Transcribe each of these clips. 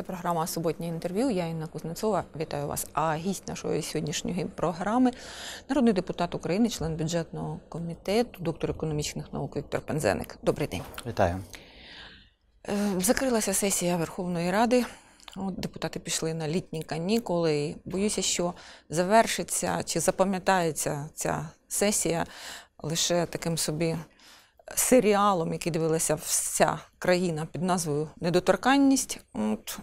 Це програма Суботнє інтерв'ю. Я Інна Кузнецова. Вітаю вас. А гість нашої сьогоднішньої програми народний депутат України, член бюджетного комітету, доктор економічних наук Віктор Пензеник. Добрий день. Вітаю. Е, Закрилася сесія Верховної Ради. От депутати пішли на літні канікули. І боюся, що завершиться чи запам'ятається ця сесія лише таким собі серіалом, який дивилася вся країна під назвою Недоторканність. От,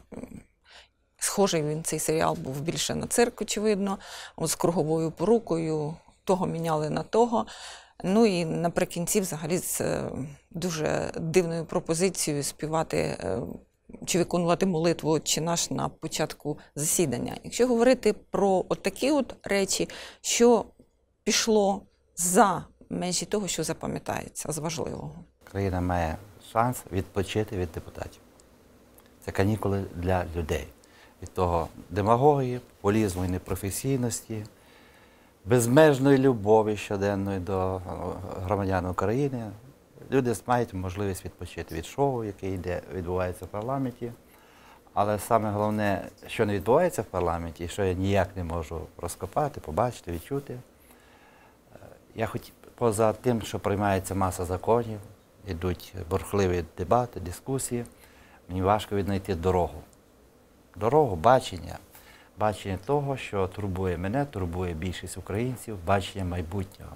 схожий він цей серіал був більше на цирк, очевидно, з круговою порукою, того міняли на того. Ну і наприкінці, взагалі, з е, дуже дивною пропозицією співати е, чи виконувати молитву чи наш на початку засідання. Якщо говорити про такі от речі, що пішло за межі того, що запам'ятається з важливого. Країна має шанс відпочити від депутатів. Це канікули для людей. Від того демагогії, полізму і непрофесійності, безмежної любові щоденної до е, громадян України. Люди мають можливість відпочити від шоу, яке йде, відбувається в парламенті. Але саме головне, що не відбувається в парламенті, і що я ніяк не можу розкопати, побачити, відчути. Е, Я хоч поза тим, що приймається маса законів, йдуть бурхливі дебати, дискусії, мені важко віднайти дорогу. Дорогу, бачення, бачення того, що турбує мене, турбує більшість українців, бачення майбутнього.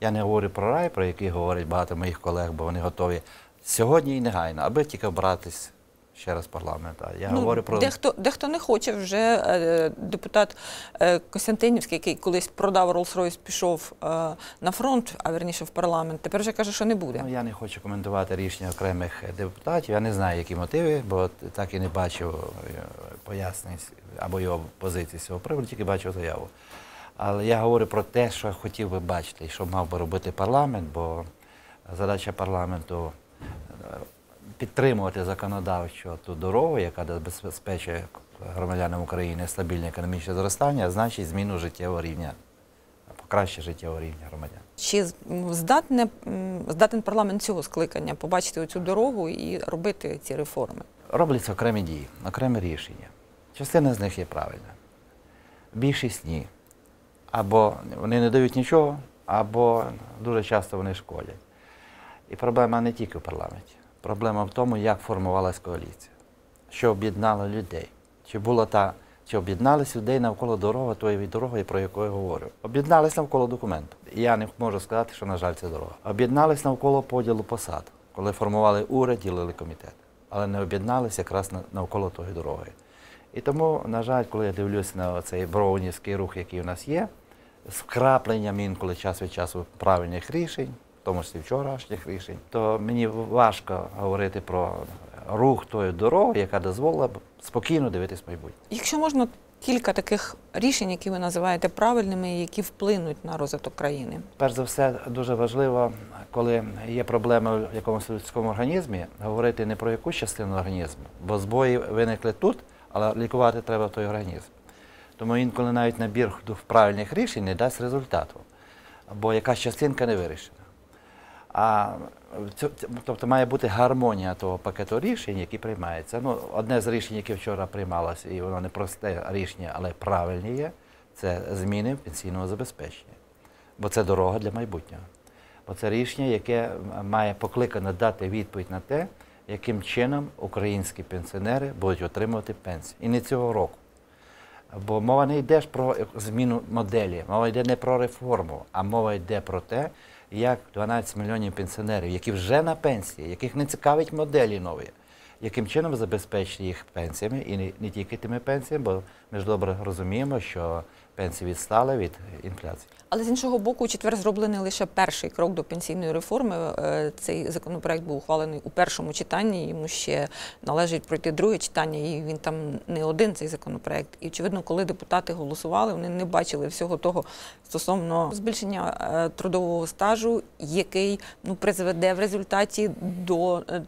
Я не говорю про рай, про який говорять багато моїх колег, бо вони готові сьогодні і негайно, аби тільки обратись ще раз в парламент. А Я говорю про Ну, дехто, дехто не хоче вже е, депутат е, Костянтинівський, який колись продав Rolls-Royce, пішов е, на фронт, а верніше в парламент. Тепер вже каже, що не буде. Ну, я не хочу коментувати рішення окремих депутатів. Я не знаю, які мотиви, бо так і не бачив е, пояснень або його позиції з цього приводу, тільки бачив заяву. Але я говорю про те, що хотів би бачити, і що мав би робити парламент, бо задача парламенту е, підтримувати законодавчо ту дорогу, яка забезпечує громадянам України стабільне економічне зростання, а значить зміну життєвого рівня, покращення життєвого рівня громадян. Чи здатне, здатен парламент цього скликання побачити цю дорогу і робити ці реформи? Робляться окремі дії, окремі рішення. Частина з них є правильна. Більшість ні. Або вони не дають нічого, або дуже часто вони шкодять. І проблема не тільки в парламенті. Проблема в тому, як формувалась коаліція, що об'єднало людей. Чи була та, чи об'єднались людей навколо дороги, тої дороги, про яку я говорю. Об'єднались навколо документу. Я не можу сказати, що, на жаль, це дорога. Об'єднались навколо поділу посад, коли формували уряд, ділили комітет. Але не об'єдналися якраз навколо тої дороги. І тому, на жаль, коли я дивлюся на цей броунівський рух, який у нас є, з вкрапленням інколи час від часу правильних рішень, в тому числі вчорашніх рішень, то мені важко говорити про рух тої дороги, яка дозволила б спокійно дивитись майбутнє. Якщо можна, кілька таких рішень, які ви називаєте правильними, які вплинуть на розвиток країни. Перш за все, дуже важливо, коли є проблеми в якомусь людському організмі, говорити не про якусь частину організму, бо збої виникли тут, але лікувати треба той організм. Тому інколи навіть набір правильних рішень не дасть результату, бо якась частинка не вирішена. А тобто має бути гармонія того пакету рішень, які приймаються. Ну, одне з рішень, яке вчора приймалося, і воно не просте рішення, але правильне є, це зміни в пенсійному забезпеченні. Бо це дорога для майбутнього. Бо це рішення, яке має покликано дати відповідь на те, яким чином українські пенсіонери будуть отримувати пенсію. І не цього року. Бо мова не йде ж про зміну моделі, мова йде не про реформу, а мова йде про те, як 12 мільйонів пенсіонерів, які вже на пенсії, яких не цікавить моделі нові, яким чином забезпечити їх пенсіями і не, не тільки тими пенсіями, бо ми ж добре розуміємо, що пенсії відстали від інфляції. Але з іншого боку, у четвер зроблений лише перший крок до пенсійної реформи. Е, Цей законопроект був ухвалений у першому читанні. Йому ще належить пройти друге читання, і він там не один цей законопроект. І очевидно, коли депутати голосували, вони не бачили всього того стосовно збільшення е, трудового стажу, який ну призведе в результаті до е,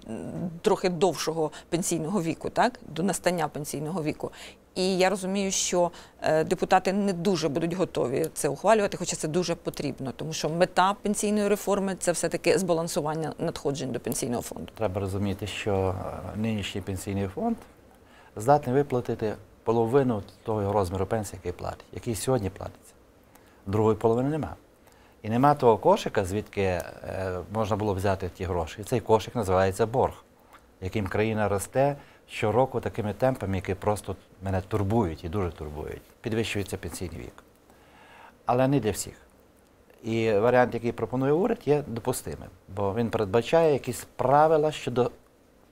трохи довшого пенсійного віку, так до настання пенсійного віку. І я розумію, що е, депутати не дуже будуть готові це ухвалювати, хоча це дуже потрібно, тому що мета пенсійної реформи це все-таки збалансування надходжень до пенсійного фонду. Треба розуміти, що е, нинішній пенсійний фонд здатний виплатити половину того розміру пенсії, який платить, який сьогодні платиться. Другої половини нема. І нема того кошика, звідки е, можна було взяти ті гроші. І цей кошик називається борг, яким країна росте щороку такими темпами, які просто мене турбують і дуже турбують. Підвищується пенсійний вік. Але не для всіх. І варіант, який пропонує уряд, є допустимим, бо він передбачає якісь правила щодо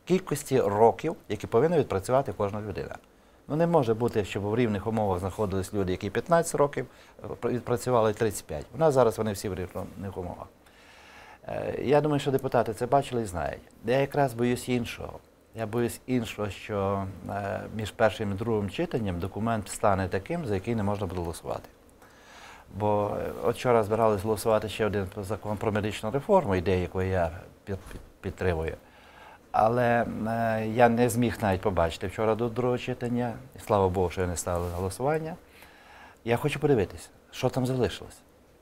кількості років, які повинна відпрацювати кожна людина. Ну не може бути, щоб в рівних умовах знаходились люди, які 15 років е, відпрацювали 35. У нас зараз вони всі в рівних умовах. Е, Я думаю, що депутати це бачили і знають. Я якраз боюсь іншого. Я боюсь іншого, що е, між першим і другим читанням документ стане таким, за який не можна буде голосувати. Бо е, от вчора збирались голосувати ще один закон про медичну реформу, ідею, яку я під- під- підтримую. Але е, я не зміг навіть побачити вчора до другого читання, і слава Богу, що я не ставили голосування. Я хочу подивитися, що там залишилось.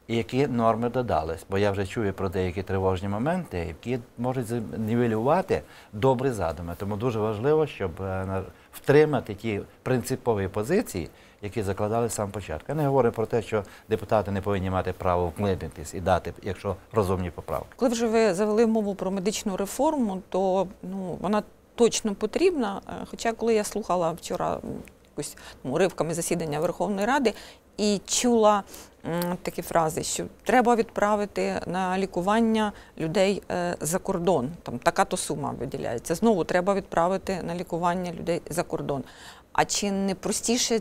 І які норми додались, бо я вже чую про деякі тривожні моменти, які можуть нівелювати добрі задуми. Тому дуже важливо, щоб е, втримати ті принципові позиції, які закладали самого початку. Я не говорю про те, що депутати не повинні мати право вклинитись і дати, якщо розумні поправки. Коли вже ви завели мову про медичну реформу, то ну, вона точно потрібна. Е, Хоча, коли я слухала вчора м, якось ну, уривками засідання Верховної Ради і чула такі фрази, що треба відправити на лікування людей е, за кордон. Там така-то сума виділяється. Знову треба відправити на лікування людей за кордон. А чи не простіше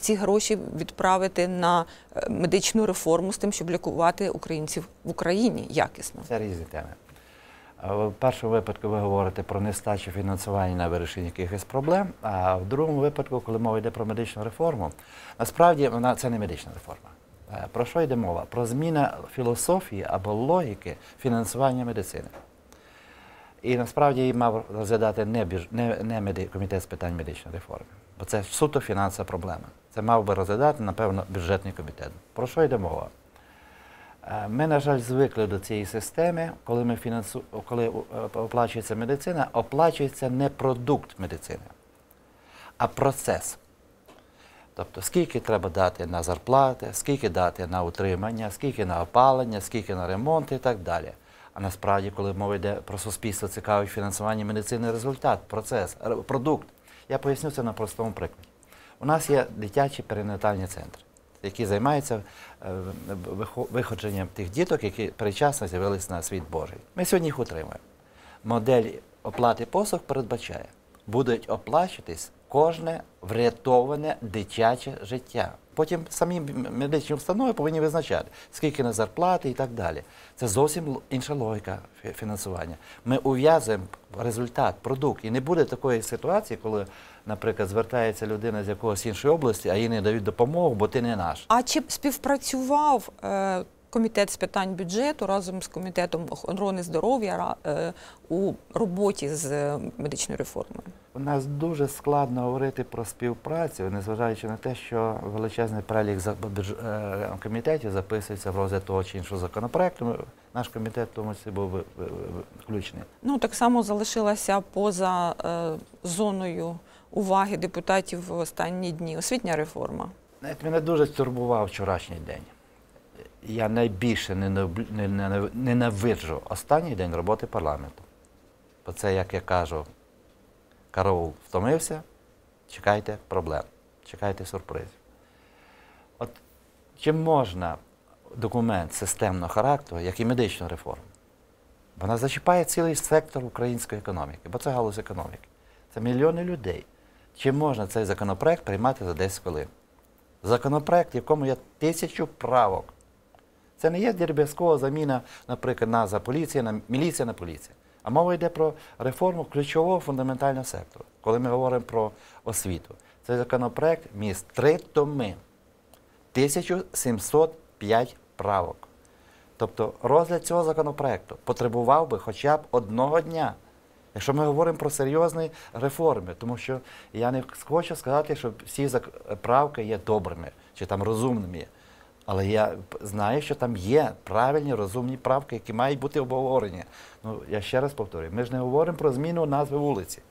ці гроші відправити на е, медичну реформу з тим, щоб лікувати українців в Україні якісно? Це різні теми. В першому випадку ви говорите про нестачу фінансування на вирішення якихось проблем, а в другому випадку, коли мова йде про медичну реформу, насправді вона це не медична реформа. Е, Про що йде мова? Про зміну філософії або логіки фінансування медицини. І насправді її мав розглядати не, не, не меди... комітет з питань медичної реформи, бо це суто фінансова проблема. Це мав би розглядати, напевно, бюджетний комітет. Про що йде мова? Е, Ми, на жаль, звикли до цієї системи, коли ми фінансу... коли е, оплачується медицина, оплачується не продукт медицини, а процес. Тобто, скільки треба дати на зарплати, скільки дати на утримання, скільки на опалення, скільки на ремонт і так далі. А насправді, коли мова йде про суспільство цікавить фінансування медицини, результат, процес, продукт. Я поясню це на простому прикладі. У нас є дитячі перинатальні центри, які займаються е, виходженням тих діток, які передчасно з'явилися на світ Божий. Ми сьогодні їх утримуємо. Модель оплати послуг передбачає, будуть оплачуватись кожне врятоване дитяче життя. Потім самі медичні установи повинні визначати, скільки на зарплати і так далі. Це зовсім інша логіка фінансування. Ми ув'язуємо результат, продукт. І не буде такої ситуації, коли, наприклад, звертається людина з якогось іншої області, а їй не дають допомогу, бо ти не наш. А чи співпрацював е, комітет з питань бюджету разом з комітетом охорони здоров'я е, у роботі з е, медичною реформою? У нас дуже складно говорити про співпрацю, незважаючи на те, що величезний перелік е, комітетів записується в розгляд того чи іншого законопроекту. Наш комітет в тому числі був включений. Ну так само залишилася поза зоною уваги депутатів в останні дні освітня реформа. Знаєте, мене дуже турбував вчорашній день. Я найбільше не- не- ненавиджу останній день роботи парламенту. Бо це, як я кажу, караул втомився, чекайте проблем, чекайте сюрпризів. От чи можна документ системного характеру, як і медичну реформу? Вона зачіпає цілий сектор української економіки, бо це галузь економіки. Це мільйони людей. Чи можна цей законопроект приймати за 10 хвилин? Законопроект, в якому є тисячу правок. Це не є дербязкова заміна, наприклад, назва поліція на міліція на поліція. А мова йде про реформу ключового фундаментального сектору. Коли ми говоримо про освіту, цей законопроект міст три томи, 1705 правок. Тобто розгляд цього законопроекту потребував би хоча б одного дня. Якщо ми говоримо про серйозні реформи, тому що я не хочу сказати, що всі правки є добрими чи там розумними. Але я знаю, що там є правильні розумні правки, які мають бути обговорені. Ну, я ще раз повторюю, ми ж не говоримо про зміну назви вулиці.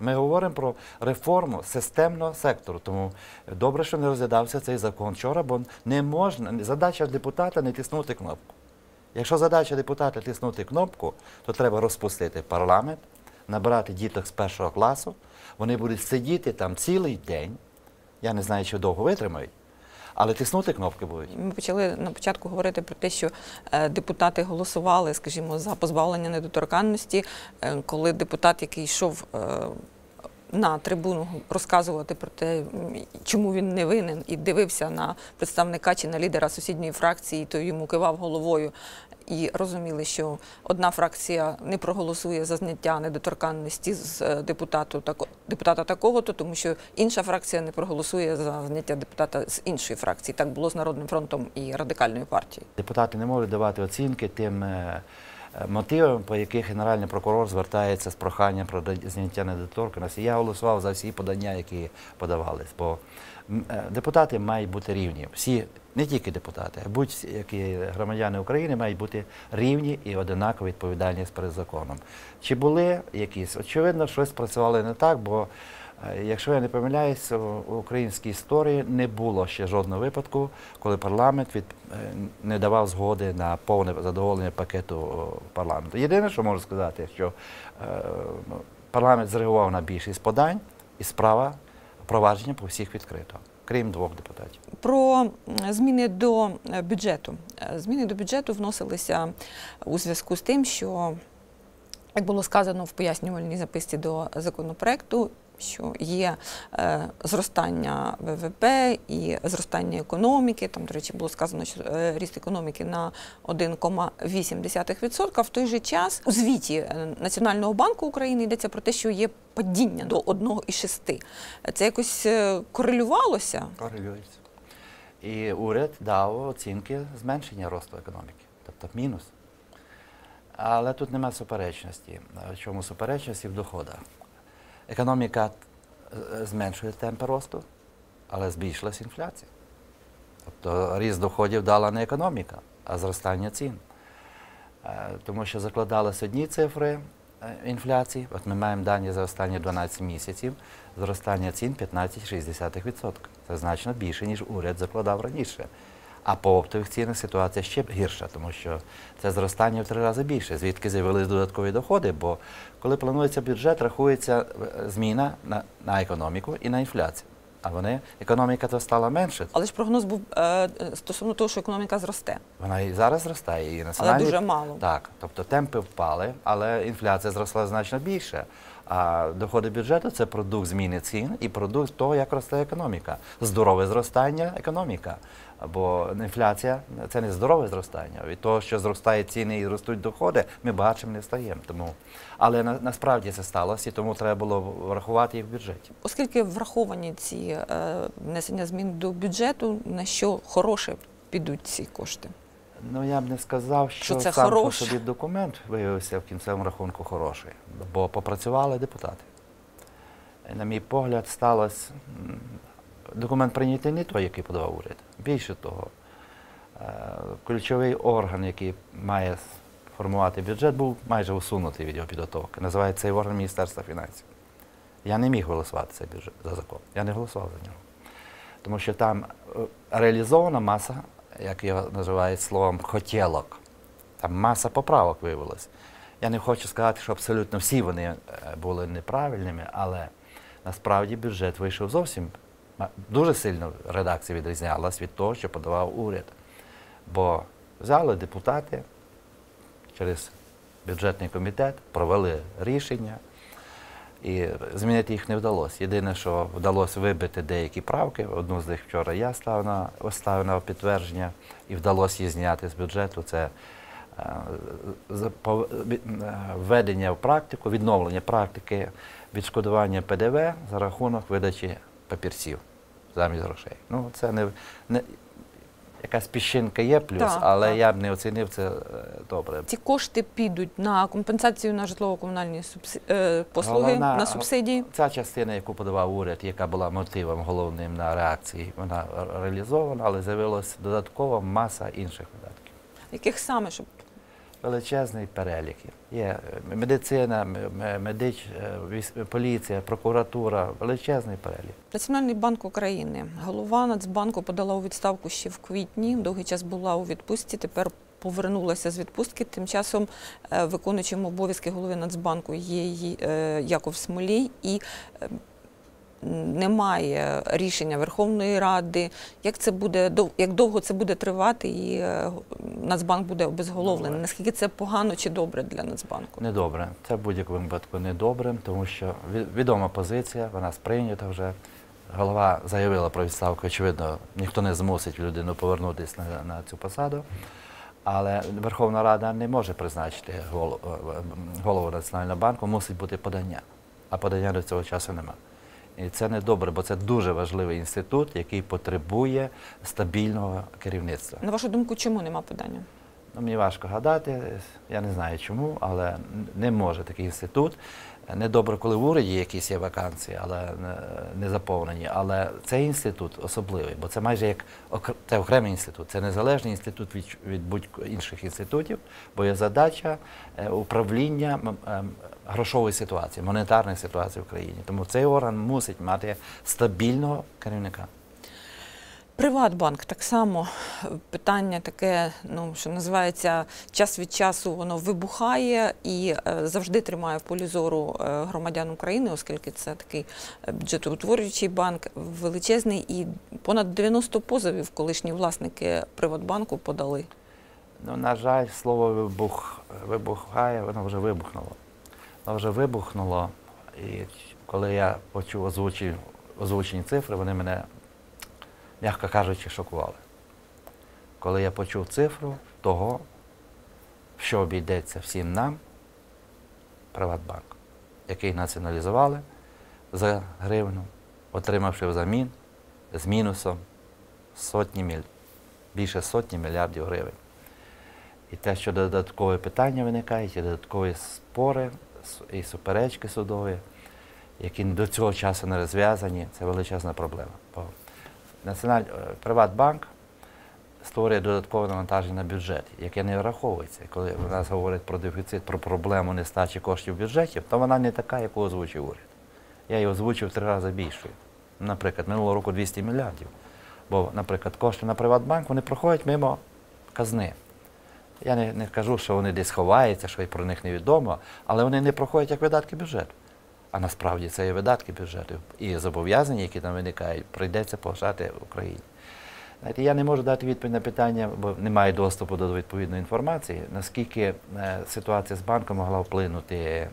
Ми говоримо про реформу системного сектору. Тому добре, що не розглядався цей закон вчора, бо не можна, задача депутата не тиснути кнопку. Якщо задача депутата тиснути кнопку, то треба розпустити парламент, набирати діток з першого класу. Вони будуть сидіти там цілий день. Я не знаю, чи довго витримають, але тиснути кнопки будуть. Ми почали на початку говорити про те, що е, депутати голосували, скажімо, за позбавлення недоторканності, е, коли депутат, який йшов е, на трибуну розказувати про те, чому він не винен, і дивився на представника чи на лідера сусідньої фракції, то йому кивав головою. І розуміли, що одна фракція не проголосує за зняття недоторканності з е, депутату депутата такого-то, тому що інша фракція не проголосує за зняття депутата з іншої фракції. Так було з Народним фронтом і радикальною партією. Депутати не можуть давати оцінки тим е, по яких Генеральний прокурор звертається з проханням про зняття недоторканності. Я голосував за всі подання, які подавались, бо е, депутати мають бути рівні. Всі, не тільки депутати, а будь-які громадяни України мають бути рівні і одинаково відповідальність перед законом. Чи були якісь? Очевидно, щось працювали не так, бо Якщо я не помиляюсь, у українській історії не було ще жодного випадку, коли парламент від, е, не давав згоди на повне задоволення пакету парламенту. Єдине, що можу сказати, що е, ну, парламент зреагував на більшість подань, і справа провадження по всіх відкрито, крім двох депутатів. Про зміни до е, бюджету. Е, Зміни до бюджету вносилися у зв'язку з тим, що, як було сказано в пояснювальній записці до законопроекту, що є е, зростання ВВП і зростання економіки. Там, до речі, було сказано, що е, ріст економіки на 1,8%. В той же час у звіті е, Національного банку України йдеться про те, що є падіння до 1,6. Це якось корелювалося? Корелюється. І уряд дав оцінки зменшення росту економіки, тобто мінус. Але тут немає суперечності. В чому суперечності в доходах? Економіка е, зменшує темпи росту, але збільшилась інфляція. Тобто ріст доходів дала не економіка, а зростання цін. Е, Тому що закладались одні цифри е, інфляції. От ми маємо дані за останні 12 місяців, зростання цін 15,6%. Це значно більше, ніж уряд закладав раніше. А по оптових цінах ситуація ще гірша, тому що це зростання в три рази більше. Звідки з'явились додаткові доходи? Бо коли планується бюджет, рахується е, зміна на, на економіку і на інфляцію. А вони економіка то стала менше. Але ж прогноз був е, стосовно того, що економіка зросте, Вона і зараз зростає. І але національні... дуже мало. Так, тобто темпи впали, але інфляція зросла значно більше. А доходи бюджету це продукт зміни цін і продукт того, як росте економіка. Здорове зростання економіка. Бо інфляція це не здорове зростання. Від того, що зростають ціни і ростуть доходи, ми бачимо, не стаємо. Тому. Але на, насправді це сталося, і тому треба було врахувати їх в бюджеті. Оскільки враховані ці е, внесення змін до бюджету, на що хороше підуть ці кошти? Ну я б не сказав, що, Що це сам по собі документ виявився в кінцевому рахунку хороший, бо попрацювали депутати. І, на мій погляд, сталося. Документ прийнятий не той, який подавав уряд. Більше того, е, ключовий орган, який має формувати бюджет, був майже усунутий від його підготовки. Називається цей орган Міністерства фінансів. Я не міг голосувати цей бюджет за закон. Я не голосував за нього. Тому що там е, реалізована маса, як його називають словом, хотілок. Там маса поправок виявилась. Я не хочу сказати, що абсолютно всі вони е, були неправильними, але насправді бюджет вийшов зовсім дуже сильно редакція відрізнялась від того, що подавав уряд. Бо взяли депутати через бюджетний комітет, провели рішення, і змінити їх не вдалося. Єдине, що вдалося вибити деякі правки. Одну з них вчора я став на, оставив на підтвердження, і вдалося її зняти з бюджету. Це е, е, введення в практику, відновлення практики відшкодування ПДВ за рахунок видачі папірців замість грошей. Ну, це не, не якась піщинка є плюс, Так, але так. я б не оцінив це е, добре. Ці кошти підуть на компенсацію на житлово-комунальні е, послуги, Головна- на субсидії. Ця частина, яку подавав уряд, яка була мотивом головним на реакції, вона реалізована, але з'явилася додаткова маса інших видатків. Яких саме, щоб величезний перелік. Є е, медицина, медич, е, поліція, прокуратура, величезний перелік. Національний банк України. Голова Нацбанку подала у відставку ще в квітні. Довгий час була у відпустці. Тепер повернулася з відпустки. Тим часом е, виконуючим обов'язки голови Нацбанку є Яков Смолій і немає рішення Верховної Ради. Як це буде як довго це буде тривати, і е, Нацбанк буде обезголовлений? Наскільки це погано чи добре для Нацбанку? Недобре. Це в будь-якому випадку недобре, тому що ві- відома позиція, вона сприйнята вже. Голова заявила про відставку, очевидно, ніхто не змусить людину повернутися на, на цю посаду. Але Верховна Рада не може призначити голо- е, голову Національного банку, мусить бути подання. А подання до цього часу нема. І це не добре, бо це дуже важливий інститут, який потребує стабільного керівництва. На вашу думку, чому нема подання? Ну, мені важко гадати, я не знаю чому, але не може такий інститут. Недобре, коли в уряді якісь є вакансії, але не- не заповнені. Але цей інститут особливий, бо це майже як це окремий інститут, це незалежний інститут від, від будь-інших інститутів, бо є задача е, управління ем, грошової ситуації, монетарної ситуації в країні. Тому цей орган мусить мати стабільного керівника. Приватбанк так само е, питання таке, ну що називається час від часу воно вибухає і е, завжди тримає в полі зору е, громадян України, оскільки це такий бюджетоутворюючий банк величезний, і понад 90 позовів колишні власники Приватбанку подали. Ну, на жаль, слово вибух, вибухає, воно вже вибухнуло. Воно вже вибухнуло. І коли я почув озвучені цифри, вони мене, м'яко кажучи, шокували. Коли я почув цифру того, що обійдеться всім нам, Приватбанк, який націоналізували за гривну, отримавши взамін з мінусом сотні міль, більше сотні мільярдів гривень. І те, що додаткові питання виникають, і додаткові спори і суперечки судові, які до цього часу не розв'язані, це величезна проблема. Бо Національ... е, Приватбанк створює додаткове навантаження на бюджет, яке не враховується. Коли в нас говорять про дефіцит, про проблему нестачі коштів в бюджеті, то вона не така, яку озвучив уряд. Я її озвучив три рази більшою. Наприклад, минулого року 200 мільярдів. Бо, наприклад, кошти на Приватбанк вони проходять мимо казни. Я не, не кажу, що вони десь ховаються, що про них невідомо, але вони не проходять як видатки бюджету. А насправді це є видатки бюджету і зобов'язання, які там виникають, прийдеться погашати Україні. Знаєте, я не можу дати відповідь на питання, бо немає доступу до відповідної інформації, наскільки е, ситуація з банком могла вплинути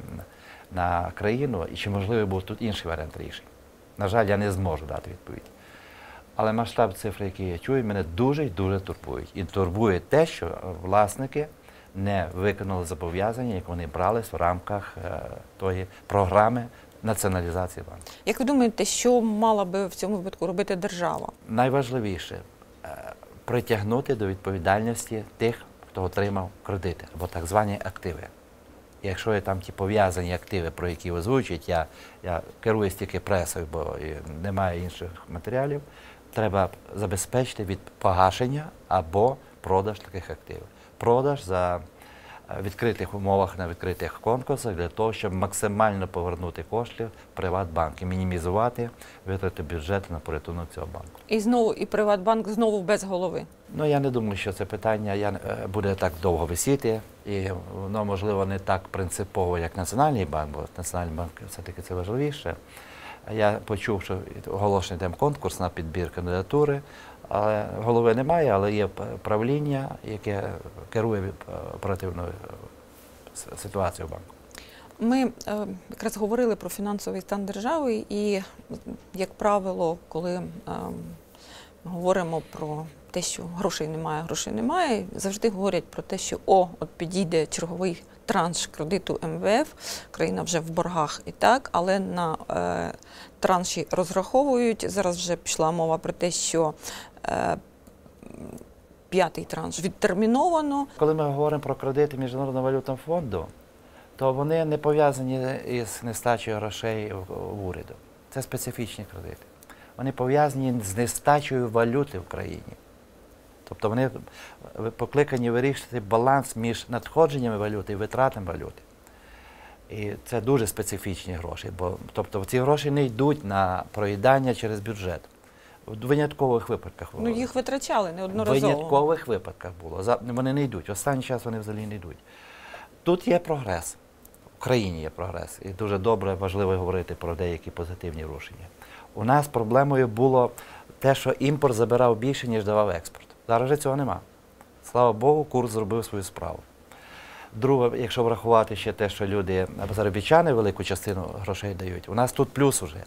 на країну і чи можливий був тут інший варіант рішень. На жаль, я не зможу дати відповідь. Але масштаб цифр, які я чую, мене дуже і дуже турбують. І турбує те, що е, власники не виконали зобов'язання, як вони брались в рамках е, тої програми націоналізації банку. Як ви думаєте, що мала би в цьому випадку робити держава? Найважливіше е, притягнути до відповідальності тих, хто отримав кредити або так звані активи. Якщо є там ті пов'язані активи, про які озвучують, я, я керуюсь тільки пресою, бо немає інших матеріалів, треба забезпечити від погашення або продаж таких активів. Продаж за е, відкритих умовах на відкритих конкурсах для того, щоб максимально повернути кошти в Приватбанк і мінімізувати витрати бюджету на порятунок цього банку. І знову і Приватбанк знову без голови. Ну я не думаю, що це питання я, е, буде так довго висіти, і воно можливо не так принципово, як Національний банк, бо Національний банк все-таки це важливіше. Я почув, що оголошений там конкурс на підбір кандидатури, але голови немає, але є правління, яке керує е, оперативною е, ситуацією банку. Ми е, якраз говорили про фінансовий стан держави, і, як правило, коли е, говоримо про те, що грошей немає, грошей немає, завжди говорять про те, що о, от підійде черговий транш кредиту МВФ, країна вже в боргах і так, але на е, транші розраховують. Зараз вже пішла мова про те, що е, п'ятий транш відтерміновано. Коли ми говоримо про кредити Міжнародного валютного фонду, то вони не пов'язані із нестачею грошей в уряду. Це специфічні кредити. Вони пов'язані з нестачею валюти в країні. Тобто вони покликані вирішити баланс між надходженнями валюти і витратами валюти. І це дуже специфічні гроші, бо тобто ці гроші не йдуть на проїдання через бюджет. В виняткових випадках Ну їх витрачали неодноразово. в виняткових випадках було. Вони не йдуть. Останній час вони взагалі не йдуть. Тут є прогрес. В країні є прогрес. І дуже добре, важливо говорити про деякі позитивні рушення. У нас проблемою було те, що імпорт забирав більше, ніж давав експорт. Зараз же цього нема. Слава Богу, курс зробив свою справу. Друге, якщо врахувати ще те, що люди, заробітчани велику частину грошей дають, у нас тут плюс уже.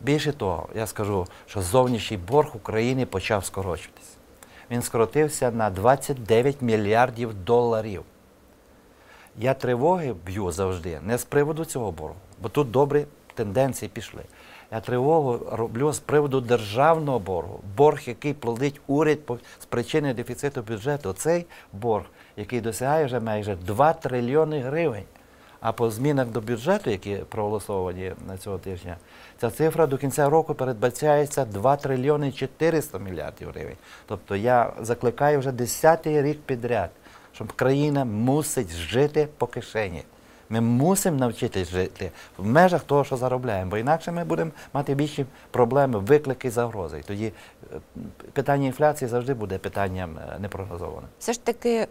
Більше того, я скажу, що зовнішній борг України почав скорочуватися. Він скоротився на 29 мільярдів доларів. Я тривоги б'ю завжди не з приводу цього боргу, бо тут добрі тенденції пішли. Я тривогу роблю з приводу державного боргу. Борг, який плодить уряд з причини дефіциту бюджету. Цей борг, який досягає вже майже 2 трильйони гривень. А по змінах до бюджету, які проголосовані на цього тижня, ця цифра до кінця року передбачається 2 трильйони 400 мільярдів гривень. Тобто я закликаю вже 10-й рік підряд, щоб країна мусить жити по кишені. Ми мусимо навчитись жити в межах того, що заробляємо, бо інакше ми будемо мати більші проблеми, виклики, загрози. Тоді е, питання інфляції завжди буде питанням е, непрогнозованим. Все ж таки,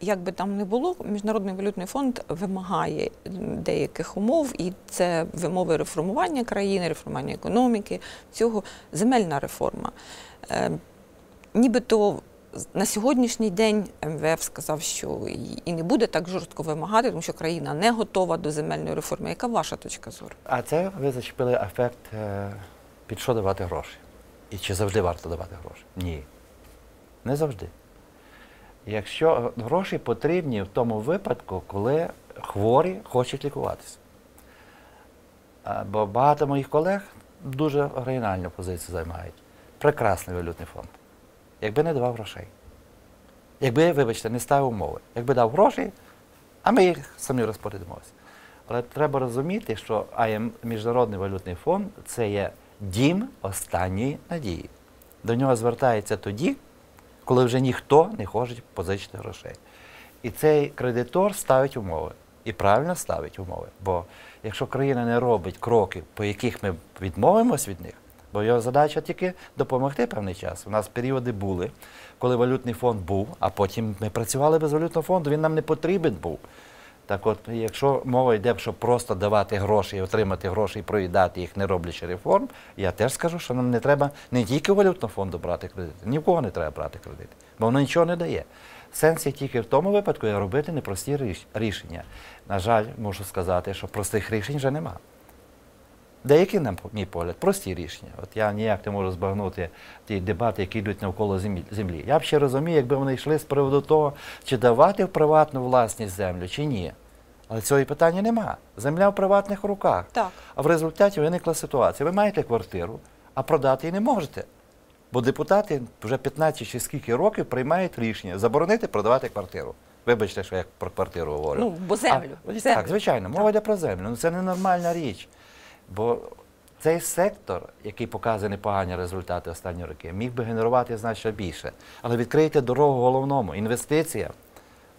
як би там не було, Міжнародний валютний фонд вимагає деяких умов, і це вимови реформування країни, реформування економіки, цього земельна реформа. Е, Нібито на сьогоднішній день МВФ сказав, що і- не буде так жорстко вимагати, тому що країна не готова до земельної реформи. Яка ваша точка зору? А це ви зачепили ефект, е, під що давати гроші. І чи завжди варто давати гроші? Ні. Не завжди. Якщо гроші потрібні в тому випадку, коли хворі хочуть лікуватися. Бо багато моїх колег дуже оригінальну позицію займають. Прекрасний валютний фонд. Якби не давав грошей. Якби, вибачте, не ставив умови. Якби дав гроші, а ми їх самі розпорядимося. Але треба розуміти, що АМ, Міжнародний валютний фонд це є дім останньої надії. До нього звертається тоді, коли вже ніхто не хоче позичити грошей. І цей кредитор ставить умови. І правильно ставить умови. Бо якщо країна не робить кроки, по яких ми відмовимось від них, бо його задача тільки допомогти певний час. У нас періоди були, коли валютний фонд був, а потім ми працювали без валютного фонду, він нам не потрібен був. Так от, якщо мова йде, щоб просто давати гроші, отримати гроші і проїдати їх, не роблячи реформ, я теж скажу, що нам не треба не тільки валютного фонду брати кредити, ні в кого не треба брати кредити, бо воно нічого не дає. Сенс є тільки в тому випадку є робити непрості рішення. На жаль, можу сказати, що простих рішень вже нема. Деякі, на мій погляд, прості рішення. От я ніяк не можу збагнути ті дебати, які йдуть навколо землі-. Я б ще розумію, якби вони йшли з приводу того, чи давати в приватну власність землю, чи ні. Але цього питання нема. Земля в приватних руках. Так. А в результаті виникла ситуація. Ви маєте квартиру, а продати її не можете. Бо депутати вже 15 чи скільки років приймають рішення заборонити продавати квартиру. Вибачте, що я про квартиру говорю. Ну, бо землю. А, Землю. Так, звичайно, мова йде про землю. Ну це ненормальна річ. Бо цей сектор, який показує непогані результати останні роки, міг би генерувати значно більше. Але відкрийте дорогу головному інвестиціям.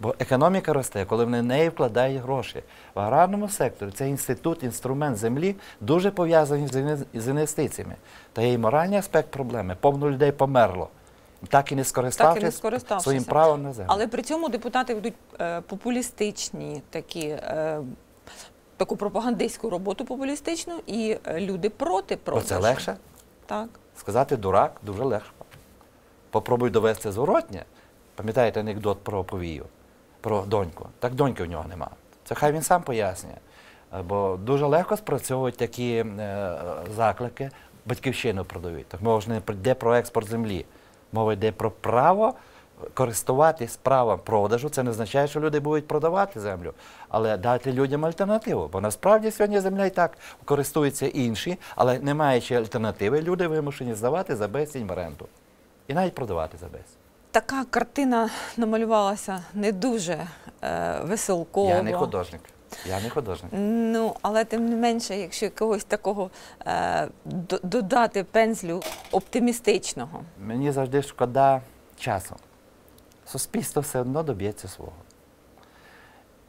Бо економіка росте, коли в неї вкладають гроші. В аграрному секторі цей інститут, інструмент землі дуже пов'язаний з інвестиціями. Та є і моральний аспект проблеми. Повно людей померло. Так і не скориставшись, скориставшися. своїм правом на землю. Але при цьому депутати ведуть е, популістичні такі. Таку пропагандистську роботу популістичну, і е, люди проти продажу. це легше. Так. Сказати дурак дуже легко. Попробуй довести зворотнє. Пам'ятаєте анекдот про повію, про доньку. Так доньки в нього нема. Це хай він сам пояснює. Е, Бо дуже легко спрацьовують такі е, заклики, батьківщину продають. Так мова ж не йде про експорт землі. Мова йде про право користуватись правом продажу. Це не означає, що люди будуть продавати землю, але дати людям альтернативу. Бо насправді сьогодні земля і так користуються інші, але не маючи альтернативи, люди вимушені здавати за безцінь в оренду. І навіть продавати за безцінь. Така картина намалювалася не дуже е, веселково. Я не художник. Я не художник. Ну, але тим не менше, якщо якогось такого е, додати пензлю оптимістичного. Мені завжди шкода часом суспільство все одно доб'ється свого.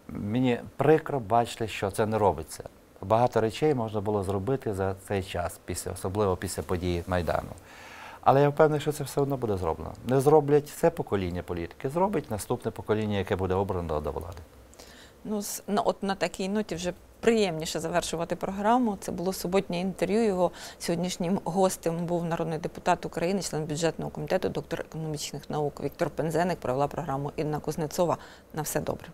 Мені прикро бачити, що це не робиться. Багато речей можна було зробити за цей час, після, особливо після події Майдану. Але я впевнений, що це все одно буде зроблено. Не зроблять це покоління політики, зробить наступне покоління, яке буде обрано до влади. Ну, от на такій ноті вже приємніше завершувати програму. Це було суботнє інтерв'ю. Його сьогоднішнім гостем був народний депутат України, член бюджетного комітету, доктор економічних наук Віктор Пензеник. Провела програму Інна Кузнецова. На все добре.